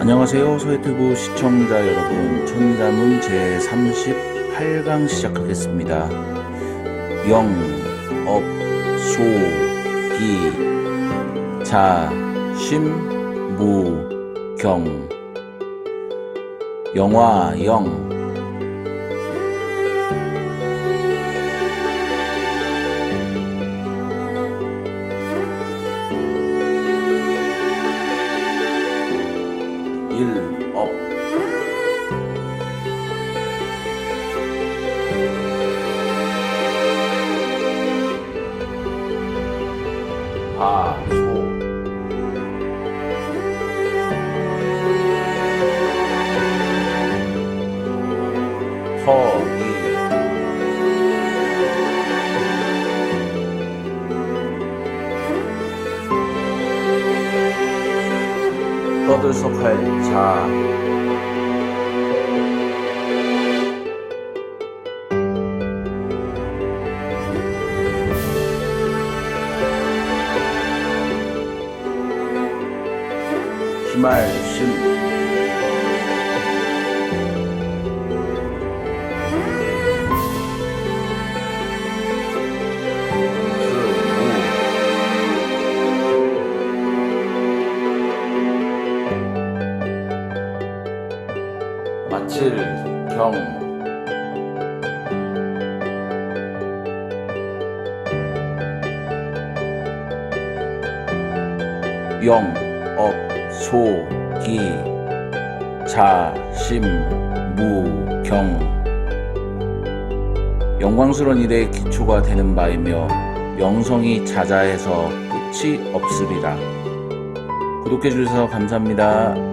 안녕하세요. 소유튜브 시청자 여러분. 천자문 제38강 시작하겠습니다. 영, 업, 소, 기, 자, 심, 무, 경. 영화, 영. 일, 업. 아, 소. 서, 떠들썩할 자. 희말 심 마칠 경 영, 업, 소, 기, 자, 심, 무, 경. 영광스러운 일의 기초가 되는 바이며 명성이 자자해서 끝이 없으리라. 구독해 주셔서 감사합니다.